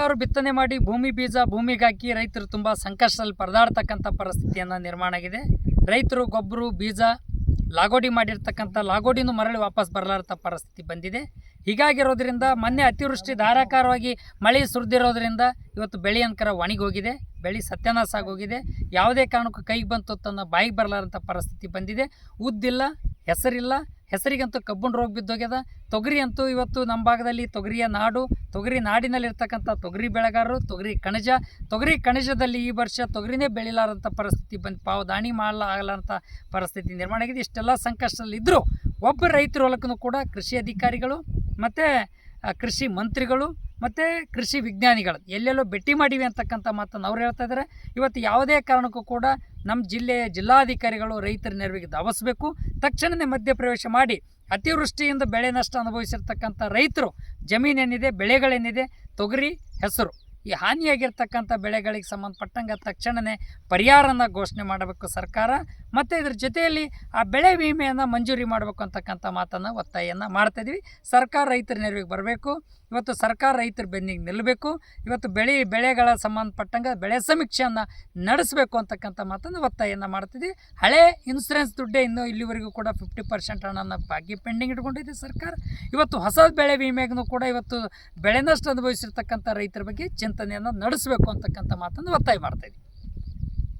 ಮುಂಗಾರು ಬಿತ್ತನೆ ಮಾಡಿ ಭೂಮಿ ಬೀಜ, ಭೂಮಿಗೆ ಹಾಕಿ ರೈತರು ತುಂಬ ಸಂಕಷ್ಟದಲ್ಲಿ ಪರದಾಡ್ತಕ್ಕಂಥ ಪರಿಸ್ಥಿತಿಯನ್ನು ನಿರ್ಮಾಣ ಆಗಿದೆ. ರೈತರು ಗೊಬ್ಬರ, ಬೀಜ ಲಾಗೋಡಿ ಮಾಡಿರ್ತಕ್ಕಂಥ ಲಾಗೋಡಿನೂ ಮರಳಿ ವಾಪಸ್ ಬರಲಾರ್ದ ಪರಿಸ್ಥಿತಿ ಬಂದಿದೆ. ಹೀಗಾಗಿರೋದ್ರಿಂದ ಮೊನ್ನೆ ಅತಿವೃಷ್ಟಿ ಧಾರಾಕಾರವಾಗಿ ಮಳೆ ಸುರಿದಿರೋದ್ರಿಂದ ಇವತ್ತು ಬೆಳೆ ಅನ್ಕರ ಒಣಗಿ ಹೋಗಿದೆ ಬೆಳೆ ಸತ್ಯನಾಶ ಆಗೋಗಿದೆ. ಯಾವುದೇ ಕಾರಣಕ್ಕೂ ಕೈಗೆ ಬಂತು ತನ್ನ ಬಾಯಿಗೆ ಬರಲಾರಂಥ ಪರಿಸ್ಥಿತಿ ಬಂದಿದೆ. ಉದ್ದಿಲ್ಲ, ಹೆಸರಿಲ್ಲ ಹೆಸರಿಗಂತೂ ಕಬ್ಬನ್ ರೋಗ ಬಿದ್ದೋಗ್ಯದ. ತೊಗರಿ ಅಂತೂ ಇವತ್ತು ನಮ್ಮ ಭಾಗದಲ್ಲಿ ತೊಗರಿಯ ನಾಡು, ತೊಗರಿ ನಾಡಿನಲ್ಲಿರ್ತಕ್ಕಂಥ ತೊಗರಿ ಬೆಳೆಗಾರರು, ತೊಗರಿ ಕಣಜ ತೊಗರಿ ಕಣಜದಲ್ಲಿ ಈ ವರ್ಷ ತೊಗರಿನೇ ಬೆಳಿಲಾರಂಥ ಪರಿಸ್ಥಿತಿ ಬಂದು ಪಾವು ದಾಣಿ ಮಾಡಲಾಗಲಾರಂಥ ಪರಿಸ್ಥಿತಿ ನಿರ್ಮಾಣ ಆಗಿದೆ. ಇಷ್ಟೆಲ್ಲ ಸಂಕಷ್ಟದಲ್ಲಿದ್ದರೂ ಒಬ್ಬ ರೈತರ ಹೊಲಕ್ಕೂ ಕೂಡ ಕೃಷಿ ಅಧಿಕಾರಿಗಳು ಮತ್ತು ಕೃಷಿ ಮಂತ್ರಿಗಳು ಮತ್ತು ಕೃಷಿ ವಿಜ್ಞಾನಿಗಳು. ಎಲ್ಲೆಲ್ಲೋ ಭೇಟಿ ಮಾಡಿವಿ ಅಂತಕ್ಕಂಥ ಮಾತನ್ನು ಅವ್ರು ಹೇಳ್ತಾ ಇದ್ದಾರೆ ಇವತ್ತು ಯಾವುದೇ ಕಾರಣಕ್ಕೂ ಕೂಡ ನಮ್ಮ ಜಿಲ್ಲೆಯ ಜಿಲ್ಲಾಧಿಕಾರಿಗಳು ರೈತರ ನೆರವಿಗೆ ಧಾವಿಸಬೇಕು. ತಕ್ಷಣವೇ ಮಧ್ಯಪ್ರವೇಶ ಮಾಡಿ ಅತಿವೃಷ್ಟಿಯಿಂದ ಬೆಳೆ ನಷ್ಟ ಅನುಭವಿಸಿರ್ತಕ್ಕಂಥ ರೈತರು ಜಮೀನೇನಿದೆ, ಬೆಳೆಗಳೇನಿದೆ, ತೊಗರಿ, ಹೆಸರು ಈ ಹಾನಿಯಾಗಿರ್ತಕ್ಕಂಥ ಬೆಳೆಗಳಿಗೆ ಸಂಬಂಧಪಟ್ಟಂಗೆ ತಕ್ಷಣವೇ ಪರಿಹಾರನ ಘೋಷಣೆ ಮಾಡಬೇಕು ಸರ್ಕಾರ. ಮತ್ತು ಇದ್ರ ಜೊತೆಯಲ್ಲಿ ಆ ಬೆಳೆ ವಿಮೆಯನ್ನು ಮಂಜೂರಿ ಮಾಡಬೇಕು ಅಂತಕ್ಕಂಥ ಮಾತನ್ನು ಒತ್ತಾಯವನ್ನು ಮಾಡ್ತಾಯಿದ್ವಿ ಸರ್ಕಾರ ರೈತರ ನೆರವಿಗೆ ಬರಬೇಕು. ಇವತ್ತು ಸರ್ಕಾರ ರೈತರ ಬೆನ್ನಿಗೆ ನಿಲ್ಲಬೇಕು. ಇವತ್ತು ಬೆಳೆ, ಬೆಳೆಗಳ ಸಂಬಂಧಪಟ್ಟಂಗೆ ಬೆಳೆ ಸಮೀಕ್ಷೆಯನ್ನು ನಡೆಸಬೇಕು ಅಂತಕ್ಕಂಥ ಮಾತನ್ನು ಒತ್ತಾಯವನ್ನು ಮಾಡ್ತಿದ್ವಿ ಹಳೆ ಇನ್ಸೂರೆನ್ಸ್ ದುಡ್ಡೇ ಇನ್ನೂ ಇಲ್ಲಿವರೆಗೂ ಕೂಡ ಫಿಫ್ಟಿ ಪರ್ಸೆಂಟ್ ಹಣನ ಬಾಕಿ ಪೆಂಡಿಂಗ್ ಇಟ್ಕೊಂಡಿದೆ ಸರ್ಕಾರ. ಇವತ್ತು ಹೊಸ ಬೆಳೆ ವಿಮೆಗೂ ಕೂಡ ಇವತ್ತು ಬೆಳೆ ನಷ್ಟ ಅನುಭವಿಸಿರ್ತಕ್ಕಂಥ ರೈತರ ಬಗ್ಗೆ ಚಿಂತನೆಯನ್ನು ನಡೆಸಬೇಕು ಅಂತಕ್ಕಂಥ ಮಾತನ್ನು ಒತ್ತಾಯ ಮಾಡ್ತಾಯಿದ್ವಿ